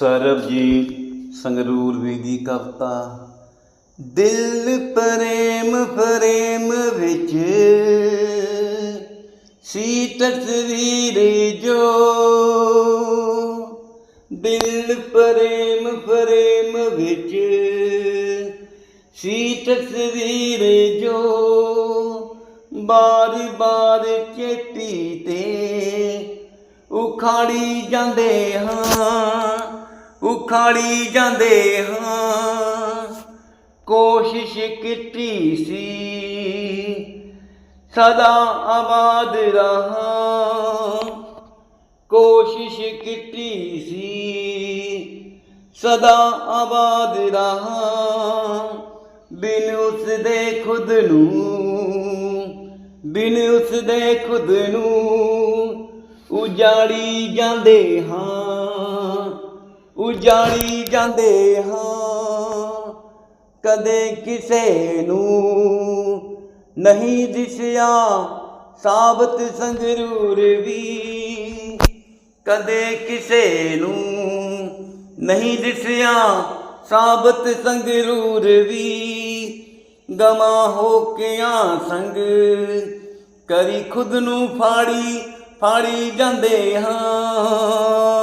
ਸਰਬਜੀਤ ਸੰਗਰੂਰ ਵੀ ਦੀ ਕਵਤਾ, ਦਿਲ ਪ੍ਰੇਮ ਪ੍ਰੇਮ ਵਿੱਚ ਸੀ ਤਸਵੀਰ ਜੋ, ਦਿਲ ਪ੍ਰੇਮ ਫਰੇਮ ਵਿੱਚ ਸੀ ਤਸਵੀਰ ਜੋ, ਬਾਰ ਬਾਰ ਚੇਤੀ ਤੇ ਉਖਾੜੀ ਜਾਂਦੇ ਹਾਂ। ਉਖਾੜੀ ਜਾਂਦੇ ਹਾਂ। ਕੋਸ਼ਿਸ਼ ਕੀਤੀ ਸੀ, ਸਦਾ ਆਬਾਦ ਰਹਾ। ਕੋਸ਼ਿਸ਼ ਕੀਤੀ ਸੀ, ਸਦਾ ਆਬਾਦ ਰਹਾ। ਬਿਨ ਉਸ ਦੇ ਖੁਦ ਨੂੰ, ਬਿਨ ਉਸ ਦੇ ਖੁਦ ਨੂੰ ਉਜਾੜੀ ਜਾਂਦੇ ਹਾਂ। ਉਜਾੜੀ ਜਾਂਦੇ ਹਾਂ। ਕਦੇ ਕਿਸੇ ਨੂੰ ਨਹੀਂ ਦਿਸਿਆ, ਸਾਬਤ ਸੰਗਰੂਰ ਵੀ। ਕਦੇ ਕਿਸੇ ਨੂੰ ਨਹੀਂ ਦਿਸਿਆ, ਸਾਬਤ ਸੰਗਰੂਰ ਵੀ। ਗਮਾ ਹੋ ਕੇ ਆ ਸੰਗ, ਕਰੀ ਖੁਦ ਨੂੰ ਫਾੜੀ ਫਾੜੀ ਜਾਂਦੇ ਹਾਂ।